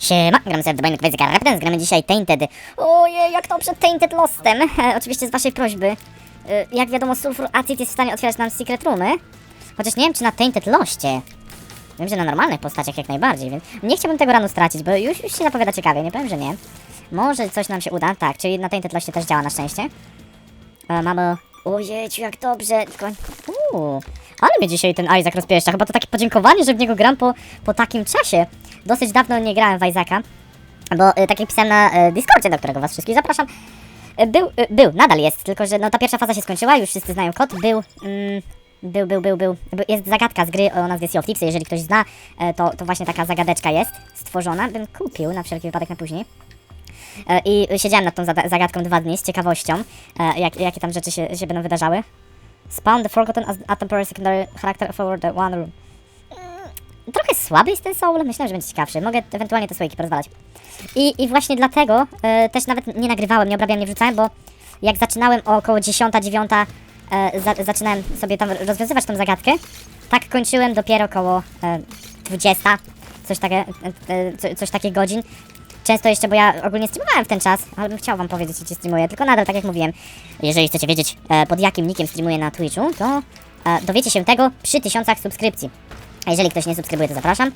Siema, gramy sobie w Dubajny Kwestia Rapidens, gramy dzisiaj Tainted. Ojej, jak to przed Tainted Lostem. E, oczywiście z waszej prośby. E, jak wiadomo, Sulfur Acid jest w stanie otwierać nam secret roomy. Chociaż nie wiem, czy na Tainted Loście. Wiem, że na normalnych postaciach jak najbardziej, więc nie chciałbym tego ranu stracić, bo już, już się zapowiada ciekawie, nie powiem, że nie. Może coś nam się uda, tak, czyli na Tainted Loście też działa na szczęście. E, mamy... Ojejciu, jak dobrze, tylko... Uuu, ale mnie dzisiaj ten Isaac rozpieszcza. Chyba to takie podziękowanie, że w niego gram po, po takim czasie. Dosyć dawno nie grałem w Isaaca, bo y, tak jak pisałem na y, Discordzie, do którego was wszystkich zapraszam, y, był, y, był, nadal jest, tylko że no ta pierwsza faza się skończyła, już wszyscy znają kod, był... Mm, był, był, był, był. Jest zagadka z gry o nazwie Sea of Thieves. Jeżeli ktoś zna, e, to, to właśnie taka zagadeczka jest stworzona. Bym kupił na wszelki wypadek na później. I siedziałem nad tą zagadką dwa dni z ciekawością, jak, jakie tam rzeczy się, się będą wydarzały. Spawn the forgotten as a temporary secondary character for the one room. Mm, Trochę słaby jest ten soul, myślałem, że będzie ciekawszy. Mogę ewentualnie te słoiki porozwalać. I, I właśnie dlatego e, też nawet nie nagrywałem, nie obrabiałem, nie wrzucałem, bo jak zaczynałem około 10, 9, e, za, zaczynałem sobie tam rozwiązywać tą zagadkę, tak kończyłem dopiero około e, 20, coś, takie, e, e, co, coś takich godzin. Często jeszcze, bo ja ogólnie streamowałem w ten czas, ale bym chciał wam powiedzieć, gdzie streamuję, tylko nadal, tak jak mówiłem, jeżeli chcecie wiedzieć, e, pod jakim nickiem streamuję na Twitchu, to e, dowiecie się tego przy tysiącach subskrypcji. A jeżeli ktoś nie subskrybuje, to zapraszam.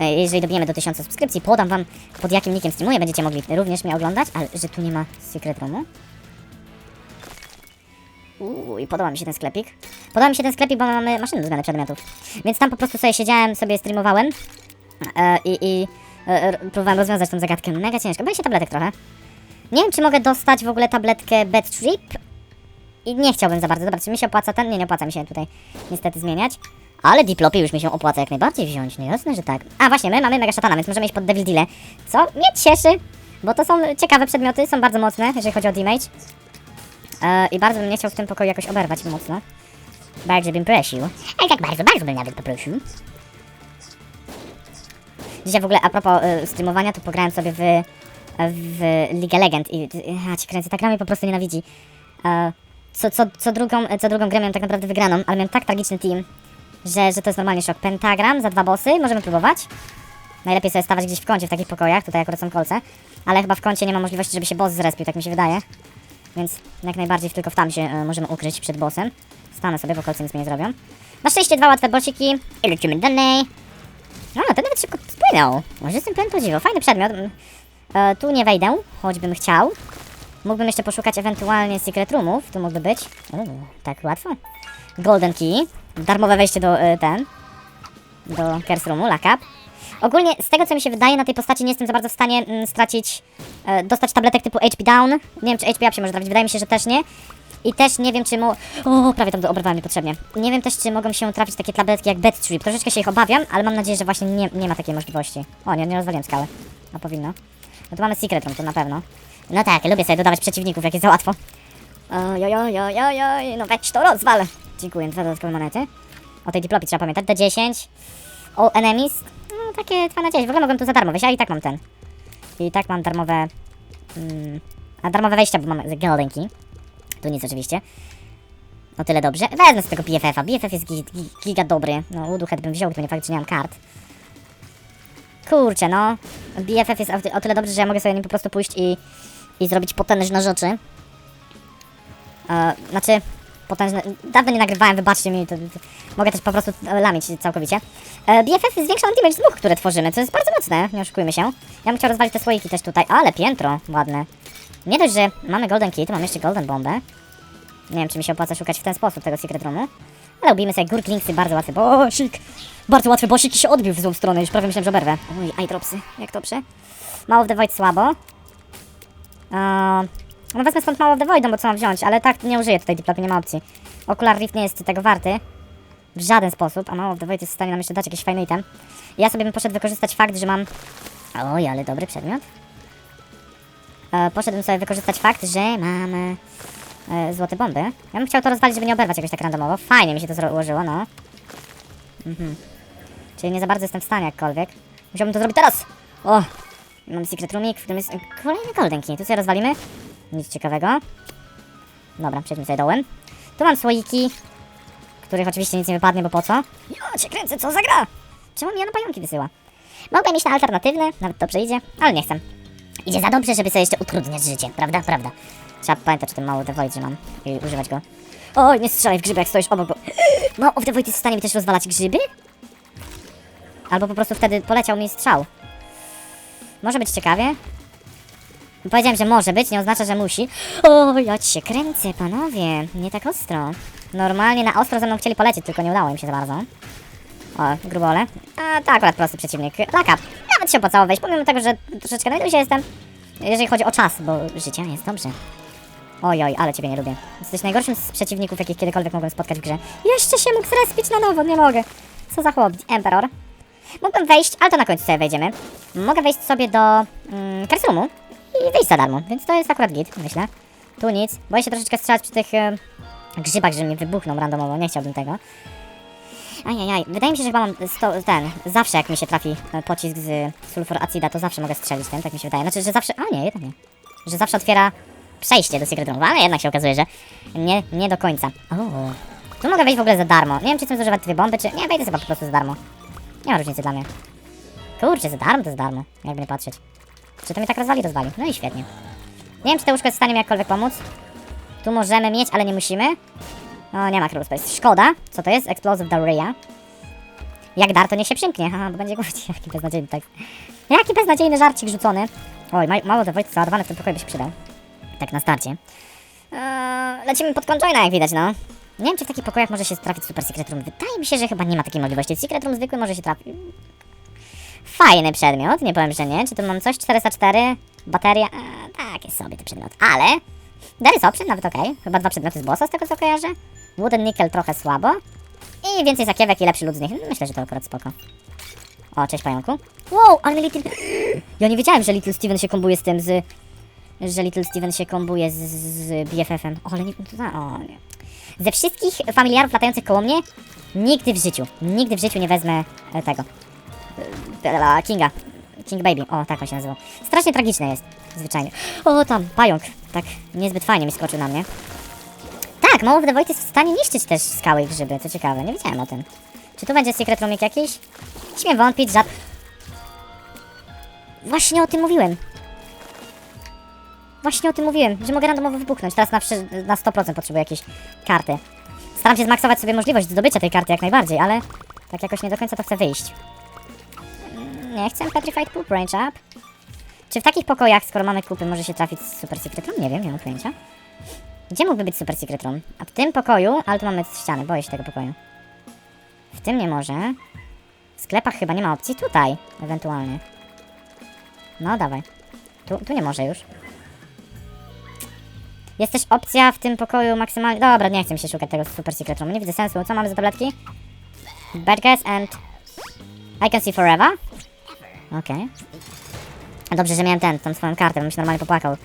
E, Jeżeli dobijemy do 1000 subskrypcji, podam wam pod jakim nickiem streamuję, będziecie mogli również mnie oglądać, ale że tu nie ma secret roomu. Uuu, i podoba mi się ten sklepik. Podoba mi się ten sklepik, bo mamy maszyny do zmiany przedmiotów. Więc tam po prostu sobie siedziałem, sobie streamowałem i, i próbowałem rozwiązać tą zagadkę. Mega ciężko. Boję się tabletek trochę. Nie wiem, czy mogę dostać w ogóle tabletkę Bad Trip. I nie chciałbym za bardzo. Dobra, czy mi się opłaca ten? Nie, nie opłaca mi się tutaj niestety zmieniać. Ale diplopy już mi się opłaca jak najbardziej wziąć. No jasne, że tak. A właśnie, my mamy mega szatana, więc możemy iść pod Devil Deal. Co mnie cieszy, bo to są ciekawe przedmioty, są bardzo mocne, jeżeli chodzi o damage. E, I bardzo bym nie chciał w tym pokoju jakoś oberwać mocno. Bardzo bym prosił. Ale tak bardzo, bardzo bym nawet poprosił. Dzisiaj w ogóle a propos y, streamowania, to pograłem sobie w, w League of Legend i ja cię kręcę, ta gra mnie po prostu nienawidzi. E, co, co, co, drugą, co drugą grę miałem tak naprawdę wygraną, ale miałem tak tragiczny team, że, że to jest normalnie szok. Pentagram za dwa bossy, możemy próbować. Najlepiej sobie stawać gdzieś w kącie w takich pokojach, tutaj akurat są kolce, ale chyba w kącie nie ma możliwości, żeby się boss zrespił, tak mi się wydaje. Więc jak najbardziej tylko w tam się e, możemy ukryć przed bossem. Stanę sobie, bo kolce nic mi nie zrobią. Na szczęście dwa łatwe bossiki i lecimy dalej. No, ten nawet szybko spłynął. Może jestem pełen podziwu. Fajny przedmiot. Mm, E, tu nie wejdę, choćbym chciał. Mógłbym jeszcze poszukać ewentualnie secret roomów. Tu mógłby być. Tak łatwo. Golden key. Darmowe wejście do e, ten. Do curse roomu, lock up. Ogólnie z tego co mi się wydaje na tej postaci nie jestem za bardzo w stanie mm, stracić, e, dostać tabletek typu HP down. Nie wiem czy HP up się może trafić, wydaje mi się, że też nie. I też nie wiem czy mo... O, prawie tam obrywałem niepotrzebnie. Nie wiem też czy mogą się trafić takie tabletki jak Bad Trip. Troszeczkę się ich obawiam, ale mam nadzieję, że właśnie nie, nie ma takiej możliwości. O, nie, nie rozwaliłem skały. A powinno. No to mamy secret room, to na pewno. No tak, lubię sobie dodawać przeciwników, jak jest za łatwo. Ojojojojojoj, no weź to rozwal. Dziękuję, dwa dodatkowe monety. O tej diplopie trzeba pamiętać, D10. All enemies. No takie 2 na 10. W ogóle mogłem tu za darmo wejść, a i tak mam ten. I tak mam darmowe... Mm, a darmowe wejścia, bo mam z. Tu nic oczywiście. O tyle dobrze. Wezmę z tego BFF-a. BFF jest gi gi giga dobry. No, Uduhead bym wziął, gdyby nie fakt, że nie mam kart. Kurczę, no. BFF jest o, ty- o tyle dobry, że ja mogę sobie nim po prostu pójść i, i zrobić potężne rzeczy. E, znaczy, potężne... Dawno nie nagrywałem, wybaczcie mi, to, to, mogę też po prostu e, lamić całkowicie. E, BFF zwiększa damage z które tworzymy, co jest bardzo mocne, nie oszukujmy się. Ja bym chciał rozwalić te słoiki też tutaj, ale piętro, ładne. Nie dość, że mamy golden key, to mamy jeszcze golden bombę. Nie wiem, czy mi się opłaca szukać w ten sposób tego secret roomu. Ale ubijmy sobie gurklingsy, bardzo łatwy bosik. Bardzo łatwy bosik i się odbił w złą stronę, już prawie myślałem, że oberwę. Oj, eyedropsy, jak dobrze. Mało w the void słabo. Eee, no wezmę stąd mało w the void, no bo co mam wziąć, ale tak nie użyję tutaj diplopy, nie ma opcji. Okular Rift nie jest tego warty. W żaden sposób, a mało w the void jest w stanie nam jeszcze dać jakiś fajny item. Ja sobie bym poszedł wykorzystać fakt, że mam... Oj, ale dobry przedmiot. E, poszedłbym sobie wykorzystać fakt, że mam e, złote bomby. Ja bym chciał to rozwalić, żeby nie oberwać jakoś tak randomowo. Fajnie mi się to ułożyło, no. Mhm. Czyli nie za bardzo jestem w stanie jakkolwiek. Musiałbym to zrobić teraz! O! Mam secret roomik, w którym jest e, kolejny golden key. Tu sobie rozwalimy. Nic ciekawego. Dobra, przejdźmy sobie dołem. Tu mam słoiki, których oczywiście nic nie wypadnie, bo po co? Ja cię kręcę, co za gra? Czemu mi na pająki wysyła? Mogłem iść na alternatywny, nawet dobrze idzie, ale nie chcę. Idzie za dobrze, żeby sobie jeszcze utrudniać życie, prawda? Prawda. Trzeba pamiętać o tym mało The Void, że mam i używać go. Oj, nie strzelaj w grzyby, jak stoisz obok, bo... Mało of the Void jest w stanie mi też rozwalać grzyby? Albo po prostu wtedy poleciał mi strzał. Może być ciekawie. Powiedziałem, że może być, nie oznacza, że musi. O, ja się kręcę, panowie. Nie tak ostro. Normalnie na ostro ze mną chcieli polecieć, tylko nie udało im się za bardzo. O, grubole. A to akurat prosty przeciwnik. Laka. Nawet się opłacało wejść, pomimo tego, że troszeczkę na się jestem. Jeżeli chodzi o czas, bo życie jest dobrze. Oj, oj, ale ciebie nie lubię. Jesteś najgorszym z przeciwników, jakich kiedykolwiek mogłem spotkać w grze. Jeszcze się mógł zrespić na nowo, nie mogę. Co za chłop, Emperor. Mógłbym wejść, ale to na końcu sobie wejdziemy. Mogę wejść sobie do mm, Curse i wyjść za darmo, więc to jest akurat git, myślę. Tu nic. Boję się troszeczkę strzelać przy tych e, grzybach, że mi wybuchną randomowo, nie chciałbym tego. Ajajaj, wydaje mi się, że chyba mam sto, ten, zawsze jak mi się trafi e, pocisk z sulfur acida, to zawsze mogę strzelić ten, tak mi się wydaje. Znaczy, że zawsze, a nie, jednak nie. Że zawsze otwiera przejście do Secret Roomu, ale jednak się okazuje, że nie, nie do końca. O, tu mogę wejść w ogóle za darmo. Nie wiem, czy chcę zużywać dwie bomby, czy... Nie, wejdę sobie po prostu za darmo. Nie ma różnicy dla mnie. Kurczę, za darmo to za darmo, jakby nie patrzeć. Czy to mnie tak rozwali? Rozwali. No i świetnie. Nie wiem, czy to łóżko jest w stanie mi jakkolwiek pomóc. Tu możemy mieć, ale nie musimy. O, nie ma Cruel Space. Szkoda. Co to jest? Explosive Diarrhea. Jak dar, to niech się przymknie. Haha, bo będzie głośniej. Jaki beznadziejny tekst. Jaki beznadziejny żarcik rzucony. Oj, ma mało to Wojt załadowany w tym pokoju by się przydał. Tak na starcie. Eee, lecimy pod conjoina, jak widać, no. Nie wiem, czy w takich pokojach może się trafić Super Secret Room. Wydaje mi się, że chyba nie ma takiej możliwości. Secret Room zwykły może się trafić. Fajny przedmiot, nie powiem, że nie. Czy tu mam coś? 404, bateria. A, takie sobie te przedmioty. Ale Dary Option nawet okej. Chyba dwa przedmioty z bossa, z tego co kojarzę. Wooden Nickel trochę słabo. I więcej zakiewek i lepszy lud z nich. Myślę, że to akurat spoko. O, cześć pająku. Wow, ale Little... Ja nie wiedziałem, że Little Steven się kombuje z tym, z... Że Little Steven się kombuje z, z BFF-em. O, ale nie... O, nie. Ze wszystkich familiarów latających koło mnie, nigdy w życiu, nigdy w życiu nie wezmę e, tego. E, Kinga. King Baby. O, tak on się nazywał. Strasznie tragiczne jest, zwyczajnie. O, tam, pająk. Tak niezbyt fajnie mi skoczył na mnie. Tak, Mało of the jest w stanie niszczyć też skały i grzyby, co ciekawe, nie wiedziałem o tym. Czy tu będzie Secret Roomik jakiś? Śmiem wątpić, że... Właśnie o tym mówiłem. Właśnie o tym mówiłem, że mogę randomowo wybuchnąć. Teraz na, na 100% potrzebuję jakiejś karty. Staram się zmaksować sobie możliwość zdobycia tej karty jak najbardziej, ale tak jakoś nie do końca to chcę wyjść. Nie chcę Petrified Poop Range Up. Czy w takich pokojach, skoro mamy kupy, może się trafić Super Secret Room? Nie wiem, nie mam pojęcia. Gdzie mógłby być Super Secret Room? A w tym pokoju, ale tu mamy ściany, boję się tego pokoju. W tym nie może. W sklepach chyba nie ma opcji. Tutaj, ewentualnie. No, dawaj. Tu, tu nie może już. Jest też opcja w tym pokoju maksymalnie... Dobra, nie chcę mi się szukać tego Super Secret Roomu. Nie widzę sensu. Co mamy za tabletki? Bad guys and... I can see forever? Okej. Dobrze, że miałem ten, tą swoją kartę, bym się normalnie popłakał.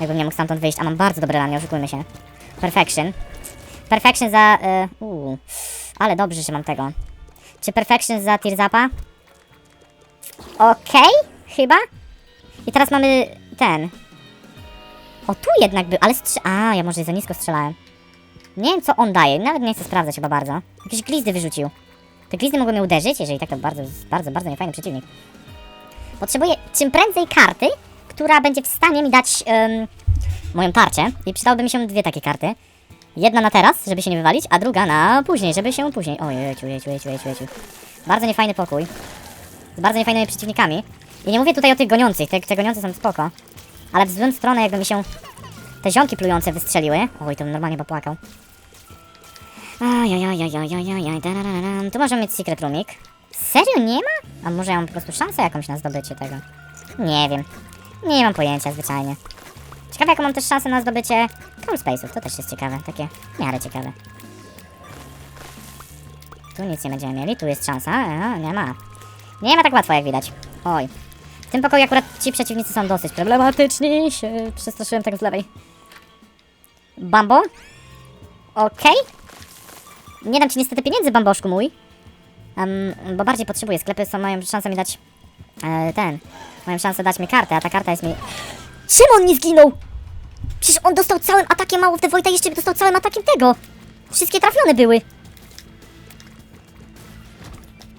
Jakbym nie mógł stamtąd wyjść, a mam bardzo dobre rany, oszukujmy się. Perfection. Perfection za... Y, uu, ale dobrze, że mam tego. Czy Perfection za Tearzapa? Okej, chyba. I teraz mamy ten. O, tu jednak by, ale strze... A, ja może za nisko strzelałem. Nie wiem, co on daje, nawet nie chcę sprawdzać chyba bardzo. Jakieś glizdy wyrzucił. Te glizdy mogą mnie uderzyć, jeżeli tak to bardzo, bardzo, bardzo niefajny przeciwnik. Potrzebuję czym prędzej karty, która będzie w stanie mi dać em, moją tarczę. I przydałyby mi się dwie takie karty. Jedna na teraz, żeby się nie wywalić, a druga na później, żeby się później... Ojejciu, jeciu, jeciu, jeciu, jeciu. Bardzo niefajny pokój. Z bardzo niefajnymi przeciwnikami. I nie mówię tutaj o tych goniących, te, te goniące są spoko. Ale w złą stronę jakby mi się te ziomki plujące wystrzeliły. Oj, to bym normalnie popłakał. Tu możemy mieć secret roomik. Serio nie ma? A może ja mam po prostu szansę jakąś na zdobycie tego? Nie wiem. Nie mam pojęcia zwyczajnie. Ciekawe jaką mam też szansę na zdobycie Space'ów. To też jest ciekawe. Takie w miarę ciekawe. Tu nic nie będziemy mieli. Tu jest szansa. A, nie ma. Nie ma tak łatwo jak widać. Oj. W tym pokoju akurat ci przeciwnicy są dosyć problematyczni. Się przestraszyłem tego z lewej. Bambo? Okej. Nie dam ci niestety pieniędzy, bamboszku mój. Em, bo bardziej potrzebuję. Sklepy są, mają szansę mi dać e, ten. Mają szansę dać mi kartę, a ta karta jest mi... Czemu on nie zginął? Przecież on dostał całym atakiem mało w The Voida, jeszcze dostał całym atakiem tego. Wszystkie trafione były.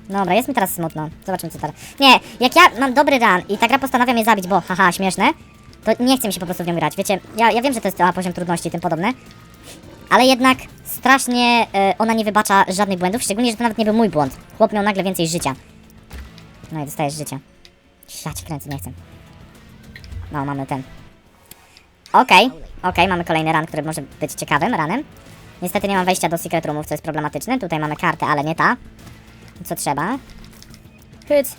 Dobra, jest mi teraz smutno. Zobaczymy co teraz. Nie, jak ja mam dobry run i ta gra postanawia mnie zabić, bo haha, śmieszne, to nie chce mi się po prostu w nią grać. Wiecie, ja, ja wiem, że to jest a, poziom trudności i tym podobne, ale jednak strasznie e, ona nie wybacza żadnych błędów, szczególnie, że to nawet nie był mój błąd. Chłop miał nagle więcej życia. No i dostajesz życia. Cię kręcę, nie chcę. No, mamy ten. Okej, okej, mamy kolejny run, który może być ciekawym ranem. Niestety nie mam wejścia do secret roomów, co jest problematyczne. Tutaj mamy kartę, ale nie ta. Co trzeba? Hyc.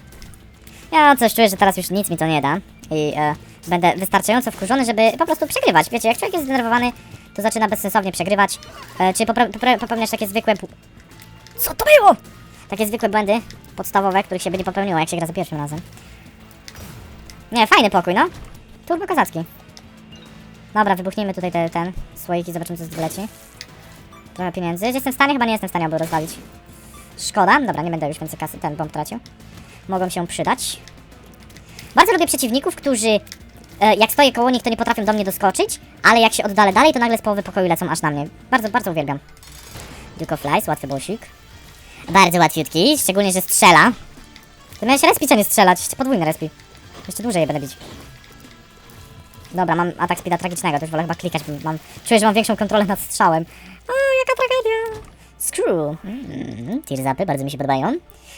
Ja coś czuję, że teraz już nic mi to nie da. I e, będę wystarczająco wkurzony, żeby po prostu przegrywać. Wiecie, jak człowiek jest zdenerwowany, to zaczyna bezsensownie przegrywać. E, czy popełniać takie zwykłe... Co to było? Takie zwykłe błędy podstawowe, których się by nie popełniło, jak się gra za pierwszym razem. Nie, fajny pokój, no. Turbo kozacki. Dobra, wybuchnijmy tutaj te, ten słoik i zobaczymy, co z wyleci. Trochę pieniędzy. Jestem w stanie? Chyba nie jestem w stanie obu rozwalić. Szkoda. Dobra, nie będę już więcej kasy. Ten bomb tracił. Mogą się przydać. Bardzo lubię przeciwników, którzy e, jak stoję koło nich, to nie potrafią do mnie doskoczyć, ale jak się oddalę dalej, to nagle z połowy pokoju lecą aż na mnie. Bardzo, bardzo uwielbiam. Duke of Flies, łatwy bosik. Bardzo łatwiutki, szczególnie, że strzela. To miałeś respić, a nie strzelać. Podwójny respi. Jeszcze dłużej je będę bić. Dobra, mam atak speeda tragicznego, to już wolę chyba klikać, bo mam, czuję, że mam większą kontrolę nad strzałem. O, jaka tragedia! Screw. Mm, tearzapy bardzo mi się podobają.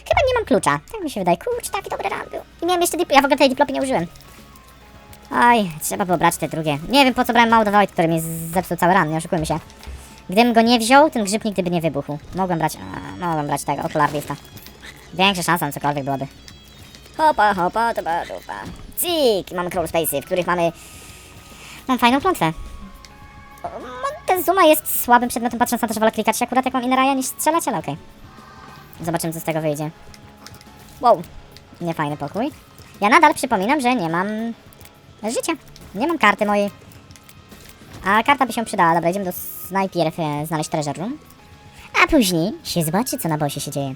Chyba nie mam klucza. Tak mi się wydaje. Kurczę, taki dobry run był. I miałem jeszcze dip... Ja w ogóle tej diplopy nie użyłem. Oj, trzeba pobrać te drugie. Nie wiem po co brałem of Void, który mi zepsuł cały run, nie oszukujmy się. Gdybym go nie wziął, ten grzyb nigdy by nie wybuchł. Mogłem brać... A, mogłem brać tego, okular lista. Większa szansa na cokolwiek byłaby. Hopa, hopa, topa, topa. Cik! Mamy crawl space'y, w których mamy... Mam fajną klątwę. O, Montezuma jest słabym przedmiotem, patrząc na to, że wolę klikać akurat jak mam Ineraja niż strzelać, ale okej. Zobaczymy, co z tego wyjdzie. Wow, niefajny pokój. Ja nadal przypominam, że nie mam życia. Nie mam karty mojej. A karta by się przydała. Dobra, idziemy do najpierw e, znaleźć treasure room. A później się zobaczy, co na bosie się dzieje.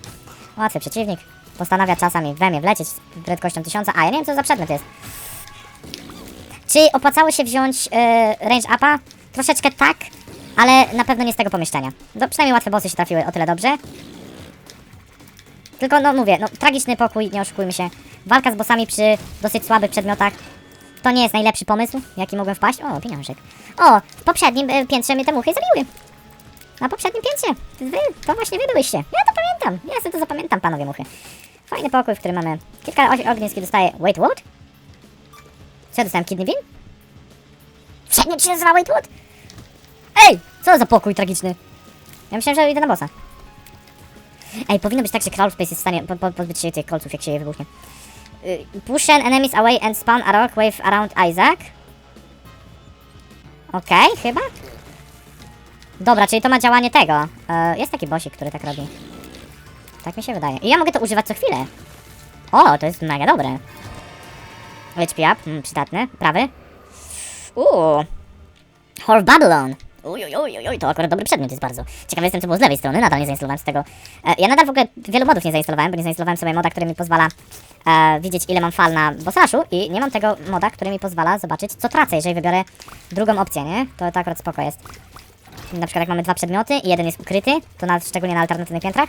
Łatwy przeciwnik. Postanawia czasami we mnie wlecieć z prędkością tysiąca. A ja nie wiem, co za przedmiot jest. Czy opłacało się wziąć e, range upa? Troszeczkę tak, ale na pewno nie z tego pomieszczenia. No, przynajmniej łatwe bossy się trafiły o tyle dobrze. Tylko, no mówię, no tragiczny pokój, nie oszukujmy się. Walka z bossami przy dosyć słabych przedmiotach to nie jest najlepszy pomysł, jaki mogłem wpaść. O, pieniążek. O, w poprzednim e, piętrze mnie te muchy zabiły. Na poprzednim piętrze. Wy, to właśnie wy byłyście. Ja to pamiętam. Ja sobie to zapamiętam, panowie muchy. Fajny pokój, w którym mamy kilka og- ognisk i dostaję... Wait, what? Co ja dostałem? Kidney bean? Przedmiot się nazywa Wait, what? Ej, co za pokój tragiczny. Ja myślałem, że idę na bossa. Ej, powinno być tak, że Crawl Space jest w stanie po, po, pozbyć się tych kolców, jak się je wybuchnie. Y, Push an enemies away and spawn a rock wave around Isaac. Okej, chyba? Dobra, czyli to ma działanie tego. E, jest taki bosik, który tak robi. Tak mi się wydaje. I ja mogę to używać co chwilę. O, to jest mega dobre. HP up, mm. Prawy. Uuu. Horror Babylon. Uj, uj, uj, to akurat dobry przedmiot jest bardzo. Ciekawy jestem, co było z lewej strony, nadal nie zainstalowałem z tego. E, ja nadal w ogóle wielu modów nie zainstalowałem, bo nie zainstalowałem sobie moda, który mi pozwala e, widzieć, ile mam fal na bossrashu i nie mam tego moda, który mi pozwala zobaczyć, co tracę, jeżeli wybiorę drugą opcję, nie? To, to akurat spoko jest. Na przykład jak mamy dwa przedmioty i jeden jest ukryty, to na, szczególnie na alternatywnych piętrach,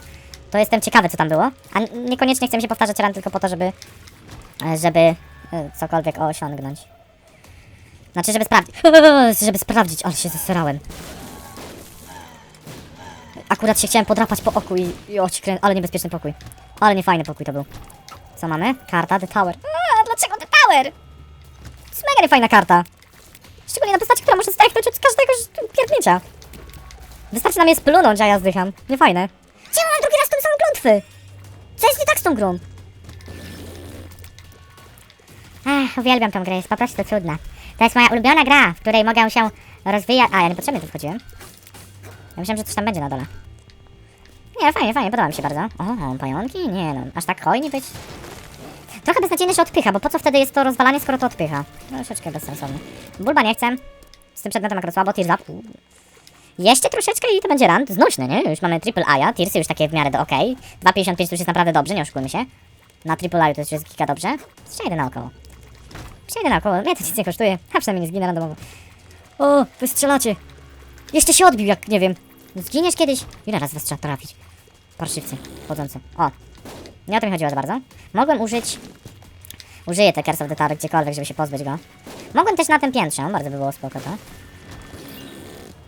to jestem ciekawy, co tam było. A niekoniecznie chcę się powtarzać ran tylko po to, żeby, e, żeby e, cokolwiek osiągnąć. Znaczy, żeby sprawdzić. Żeby sprawdzić, ale się zesrałem. Akurat się chciałem podrapać po oku i, i oci krę... ale niebezpieczny pokój. Ale niefajny pokój to był. Co mamy? Karta The Tower. A, dlaczego The Tower? To jest mega niefajna karta. Szczególnie na postaci, która może zdechnąć od każdego pierdnięcia. Wystarczy na mnie splunąć, a ja zdycham. Niefajne. Mam drugi raz tą samą klątwę? Co jest nie tak z tą grą? Ech, uwielbiam tą grę, jest po prostu cudna. To jest moja ulubiona gra, w której mogę się rozwijać... A, ja niepotrzebnie tu wchodziłem. Ja myślałem, że coś tam będzie na dole. Nie, fajnie, fajnie, podoba mi się bardzo. O, pająki? Nie no, aż tak hojni być? Trochę beznadziejny, że odpycha, bo po co wtedy jest to rozwalanie, skoro to odpycha? Troszeczkę bezsensowne. Bulba nie chcę. Z tym przedmiotem akurat słabo, tears up. Jeszcze troszeczkę i to będzie run. Znośne, nie? Już mamy triple A, tearsy już takie w miarę do ok. 2,55 to już jest naprawdę dobrze, nie oszukujmy się. Na triple A to już jest giga dobrze. Przejdę naokoło. Przejdę naokoło, mnie to nic nie kosztuje. A przynajmniej nie zginę randomowo. O, wy strzelacie. Jeszcze się odbił, jak nie wiem. Zginiesz kiedyś? Ile razy was trzeba trafić? Parszywcy, chodzący. O. Nie o to mi chodziło za bardzo. Mogłem użyć... Użyję te Curse of the Tower gdziekolwiek, żeby się pozbyć go. Mogłem też na tym piętrze, bardzo by było spoko to.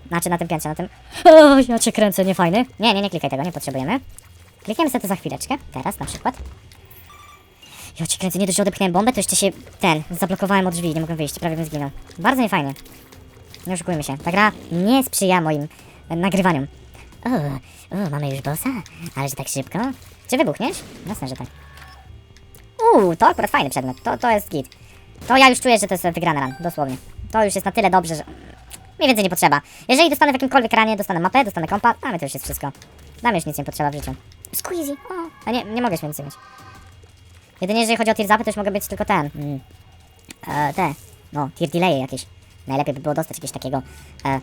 Znaczy na tym piętrze, na tym... O, ja cię kręcę, nie fajny. Nie, nie, nie klikaj tego, nie potrzebujemy. Klikniemy sobie to za chwileczkę, teraz na przykład. Ja cię kręcę, nie dość, że odepchnąłem bombę, to jeszcze się, ten, zablokowałem od drzwi, nie mogłem wyjść, prawie bym zginął. Bardzo niefajnie. Nie oszukujmy się, ta gra nie sprzyja moim e, nagrywaniom. O, o, mamy już bossa? Ale że tak szybko? Czy wybuchniesz? Jasne, że tak. Uuu, to akurat fajny przedmiot, to, to jest git. To ja już czuję, że to jest wygrany ran, dosłownie. To już jest na tyle dobrze, że... Mniej więcej nie potrzeba. Jeżeli dostanę w jakimkolwiek ranie, dostanę mapę, dostanę kompa, mamy to już jest wszystko. Nam już nic nie potrzeba w życiu. Squeezy, o. A nie, nie mogę więcej mieć. Jedynie jeżeli chodzi o tier zapy, to już mogę być tylko ten. Mm. E, te. No, tier delay jakieś. Najlepiej by było dostać jakiegoś takiego. E,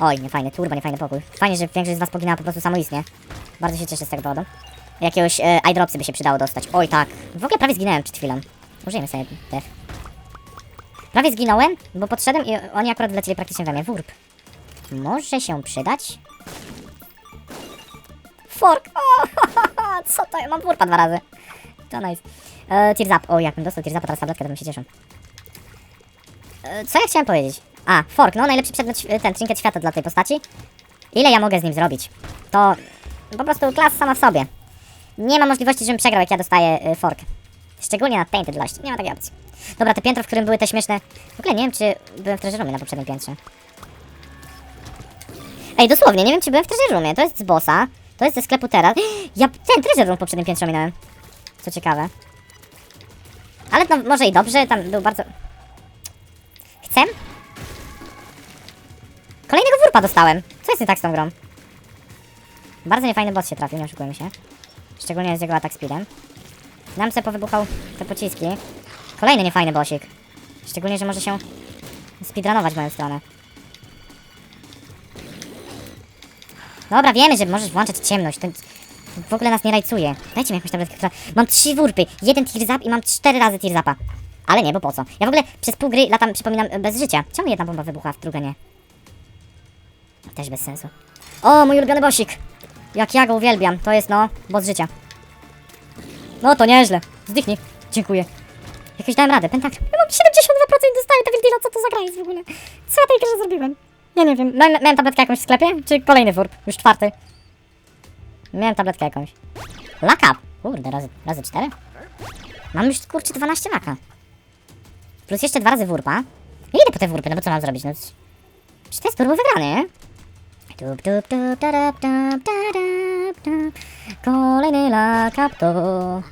oj, niefajny, turbo, niefajny pokój. Fajnie, że większość z was poginęła po prostu samoistnie. Bardzo się cieszę z tego powodu. Jakiegoś e, eyedropsy by się przydało dostać. Oj, tak. W ogóle prawie zginąłem przed chwilą. Użyjemy sobie def. Prawie zginąłem, bo podszedłem i oni akurat wlecieli praktycznie we mnie. Wurp. Może się przydać? Fork! O, co to? Mam wurpa dwa razy. To nice. E, tears. O, jakbym dostał tears teraz tabletkę, to bym się cieszył. E, co ja chciałem powiedzieć? A, fork, no najlepszy przedmiot, ten trinket świata dla tej postaci. Ile ja mogę z nim zrobić? To po prostu klasa sama w sobie. Nie ma możliwości, żebym przegrał, jak ja dostaję y, fork. Szczególnie na Tainted Lość. Nie ma takiej opcji. Dobra, te piętro, w którym były te śmieszne... W ogóle nie wiem, czy byłem w Treasure Roomie na poprzednim piętrze. Ej, dosłownie, nie wiem, czy byłem w Treasure Roomie. To jest z bossa. To jest ze sklepu teraz. Ja ten Treasure Room w poprzednim piętrze minąłem. Co ciekawe. Ale no, może i dobrze, tam był bardzo... Chcę? Kolejnego wurpa dostałem. Co jest nie tak z tą grą? Bardzo niefajny boss się trafił, nie oszukujmy się. Szczególnie z jego atak speedem. Nam se powybuchał te pociski. Kolejny niefajny bossik. Szczególnie, że może się speedrunować w moją stronę. Dobra, wiemy, że możesz włączać ciemność. To w ogóle nas nie rajcuje. Dajcie mi jakąś tabletkę, która... Mam trzy wurpy, jeden tear i mam cztery razy tear zapa. Ale nie, bo po co? Ja w ogóle przez pół gry latam, przypominam, bez życia. Czemu jedna bomba wybucha, a druga nie? Też bez sensu. O, mój ulubiony bossik! Jak ja go uwielbiam. To jest, no, boss życia. No to nieźle. Zdychnij. Dziękuję. Jakoś dałem radę. Pentagram. Ja mam 72% dostaję Devil Deala. Co to za gra jest w ogóle? Co ja tej grze zrobiłem? Ja nie wiem. Miałem, miałem tabletkę jakąś w sklepie? Czy kolejny wurp? Już czwarty. Miałem tabletkę jakąś. Laka. Kurde, razy, razy cztery? Mam już, kurczę, 12 laka. Plus jeszcze dwa razy wurpa. I idę po te wurpy, no bo co mam zrobić? No, czy to jest turbo wygrany, nie? Tup, tup, tup, tarap, tap, tarap, tap. Kolejny lakap to.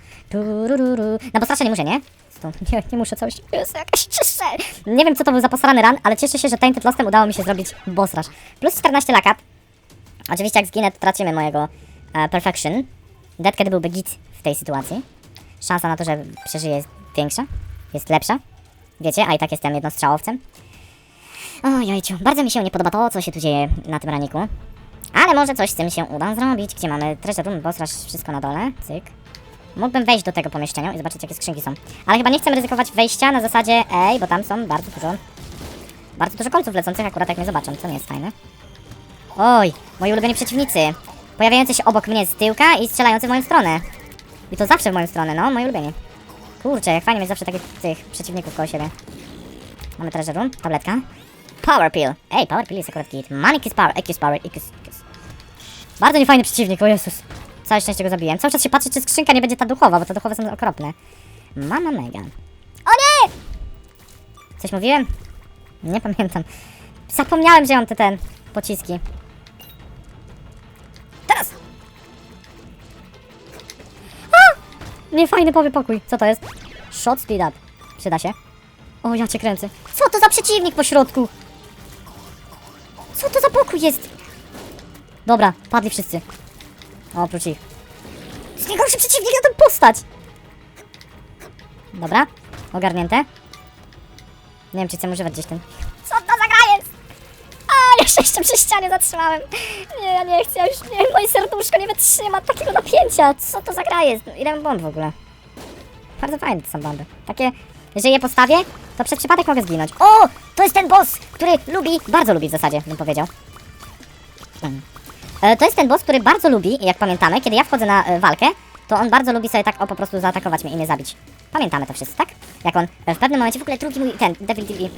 Na bossrasza nie muszę, nie? Stąd nie, nie muszę coś. Jest jakaś cieszę. Nie wiem co to był za posrany ran, ale cieszę się, że Tainted Lostem udało mi się zrobić boss. Plus 14 lakap. Oczywiście jak zginę, to tracimy mojego e, perfection. Dead Cat byłby git w tej sytuacji. Szansa na to, że przeżyje jest większa. Jest lepsza. Wiecie, a i tak jestem jednostrzałowcem. Ojojciu, bardzo mi się nie podoba to, co się tu dzieje na tym raniku. Ale może coś z tym się uda zrobić. Gdzie mamy treasure room, boss rush, wszystko na dole. Cyk. Mógłbym wejść do tego pomieszczenia i zobaczyć, jakie skrzynki są. Ale chyba nie chcę ryzykować wejścia na zasadzie, ej, bo tam są bardzo dużo, bardzo dużo kolców lecących akurat jak mnie zobaczą, co nie jest fajne. Oj, moi ulubieni przeciwnicy. Pojawiający się obok mnie z tyłka i strzelający w moją stronę. I to zawsze w moją stronę, no, moi ulubieni. Kurczę, jak fajnie mieć zawsze takich tych przeciwników koło siebie. Mamy treasure room, tabletka. Power pill. Ej, power pill jest akurat kit. Money kiss power, kiss power, kiss, kiss. Bardzo niefajny przeciwnik, o Jezus. Całe szczęście go zabiłem. Cały czas się patrzy, czy skrzynka nie będzie ta duchowa, bo te duchowe są okropne. Mama mega. O nie! Coś mówiłem? Nie pamiętam. Zapomniałem, że mam te ten pociski. Teraz! A! Niefajny powy pokój. Co to jest? Shot speed up. Przyda się. O, ja cię kręcę. Co to za przeciwnik po środku? Pokój jest? Dobra, padli wszyscy. O, oprócz ich. To jest najgorszy przeciwnik na tę postać! Dobra, ogarnięte. Nie wiem, czy chcę używać gdzieś ten. Co to za gra jest? A, jeszcze jeszcze przy ścianie zatrzymałem. Nie, ja nie chcę, ja już nie, moje serduszko nie wytrzyma takiego napięcia. Co to za gra jest? Ile mam bomb w ogóle? Bardzo fajne to są bomby. Takie, jeżeli je postawię, to przez przypadek mogę zginąć. O! To jest ten boss, który lubi, bardzo lubi w zasadzie, bym powiedział. E, To jest ten boss, który bardzo lubi, jak pamiętamy, kiedy ja wchodzę na e, walkę, to on bardzo lubi sobie tak o po prostu zaatakować mnie i mnie zabić. Pamiętamy to wszyscy, tak? Jak on w pewnym momencie w ogóle drugi mój, ten, Devil Deal i...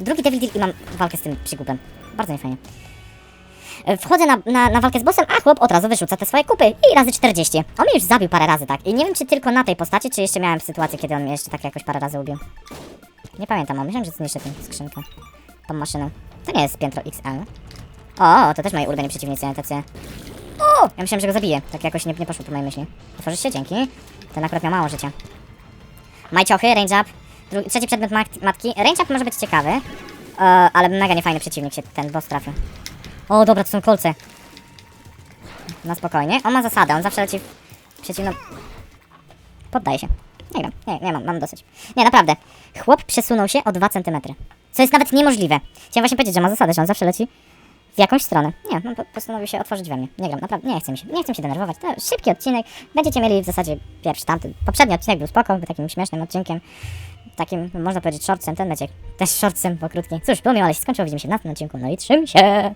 Drugi Devil Deal i mam walkę z tym przygubem. Bardzo niefajnie. E, Wchodzę na, na, na walkę z bossem, a chłop od razu wyrzuca te swoje kupy i razy 40. On mnie już zabił parę razy, tak? I nie wiem, czy tylko na tej postaci, czy jeszcze miałem sytuację, kiedy on mnie jeszcze tak jakoś parę razy ubił. Nie pamiętam, a myślałem, że zniszczę tę skrzynkę. Tą maszyną. To nie jest piętro XL. O, to też moi ulubieni przeciwnicy, tacy... O! Ja myślałem, że go zabiję. Tak jakoś nie, nie poszło po mojej myśli. Otworzysz się? Dzięki. Ten akurat miał mało życia. Majciochy, range up. Drugi, trzeci przedmiot mat- matki. Range up może być ciekawy. E, ale mega niefajny przeciwnik się ten boss trafił. O, dobra, to są kolce. Na spokojnie. On ma zasadę, on zawsze leci w przeciwną... Poddaje się. Nie wiem, nie, nie mam, mam dosyć. Nie, naprawdę. Chłop przesunął się o 2 cm. Co jest nawet niemożliwe. Chciałem właśnie powiedzieć, że ma zasadę, że on zawsze leci w jakąś stronę. Nie, on po- postanowił się otworzyć we mnie. Nie gram, naprawdę, nie chce mi się, nie chce mi się denerwować. To szybki odcinek. Będziecie mieli w zasadzie pierwszy, tamten. Poprzedni odcinek był spoko, był takim śmiesznym odcinkiem. Takim, można powiedzieć, shortsem. Ten będzie też shortsem, bo krótki. Cóż, było miło, ale się skończyło. Widzimy się w następnym odcinku. No i trzym się!